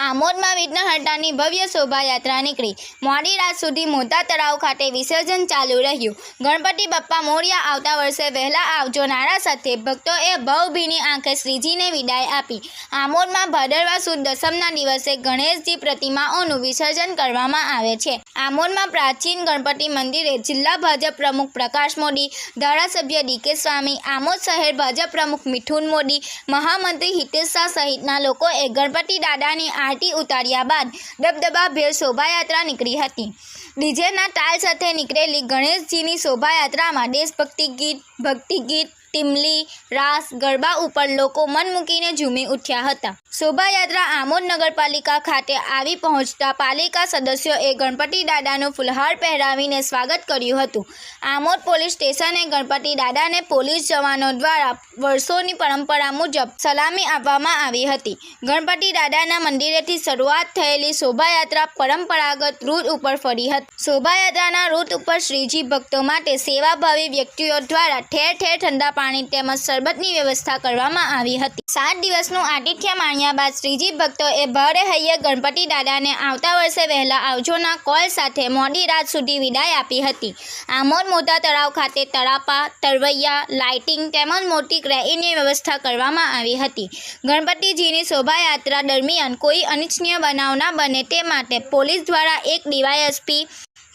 આમોદમાં વિઘ્નહર્તાની ભવ્ય શોભાયાત્રા નીકળી. મોડી રાત સુધી મોટા તળાવ ખાતે વિસર્જન ચાલુ રહ્યું. ગણપતિ બપ્પા મોરિયા આવતા વર્ષે વહેલા આવજો નારા સાથે ભક્તોએ ભવભીની આંખે શ્રીજીને વિદાય આપી. આમોદમાં ભાદરવા સુદ દસમના દિવસે ગણેશજી પ્રતિમાઓનું વિસર્જન કરવામાં આવે છે. આમોદમાં પ્રાચીન ગણપતિ મંદિરે જિલ્લા ભાજપ પ્રમુખ પ્રકાશ મોદી, ધારાસભ્ય ડીકે સ્વામી, આમોદ શહેર ભાજપ પ્રમુખ મિથુન મોદી, મહામંત્રી હિતેશ શાહ સહિતના લોકોએ ગણપતિ દાદાની આરતી ઉતાર્યા બાદ દબદબાભેર શોભાયાત્રા નીકળી હતી. ડીજેના તાલ સાથે નીકળેલી ગણેશજીની શોભાયાત્રામાં દેશભક્તિ ગીત, ભક્તિ ગીત ટીમલી, રાસ, ગરબા ઉપર લોકો મન મૂકીને ઝૂમી ઉઠ્યા હતા. શોભાયાત્રા આમોદ નગરપાલિકા ખાતે આવી પહોંચતા પાલિકા સદસ્યોએ ગણપતિ દાદાનું ફુલહાર પહેરાવીને સ્વાગત કર્યું હતું. આમોદ પોલીસ સ્ટેશને ગણપતિ દાદાને પોલીસ જવાનો દ્વારા વર્ષોની પરંપરા મુજબ સલામી આપવામાં આવી હતી. ગણપતિ દાદાના મંદિરેથી શરૂઆત થયેલી શોભાયાત્રા પરંપરાગત રૂટ ઉપર ફરી હતી. શોભાયાત્રાના રૂટ ઉપર શ્રીજી ભક્તો માટે સેવાભાવી વ્યક્તિઓ દ્વારા ઠેર ઠેર ઠંડા પાણી તેમજ શરબતની વ્યવસ્થા કરવામાં આવી હતી. સાત દિવસનું આતિથ્ય માણ્યા બાદ શ્રીજી ભક્તોએ ભારે હૈયે ગણપતિ દાદાને આવતા વર્ષે વહેલા આવજોના કોલ સાથે મોડી રાત સુધી વિદાય આપી હતી. આમોર મોટા તળાવ ખાતે તળાપા, તરવૈયા, લાઇટિંગ તેમજ મોટી રેલીની વ્યવસ્થા કરવામાં આવી હતી. ગણપતિજીની શોભાયાત્રા દરમિયાન કોઈ અનિચ્છનીય બનાવ ના બને તે માટે પોલીસ દ્વારા એક ડીવાયએસપી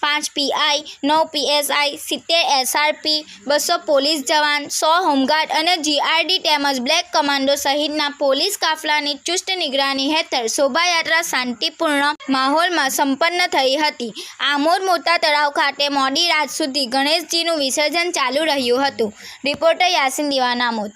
પાંચ પીઆઈ નવ પીએસઆઈ સિત્તેર એસઆરપી બસો પોલીસ જવાન, સો હોમગાર્ડ અને જીઆરડી તેમજ બ્લેક કમાન્ડો સહિતના પોલીસ કાફલાની ચુસ્ત નિગરાની હેઠળ શોભાયાત્રા શાંતિપૂર્ણ માહોલમાં સંપન્ન થઈ હતી. આમોર મોટા તળાવ ખાતે મોડી રાત સુધી ગણેશજીનું વિસર્જન ચાલુ રહ્યું હતું. રિપોર્ટર યાસીન દિવાન આમોદ.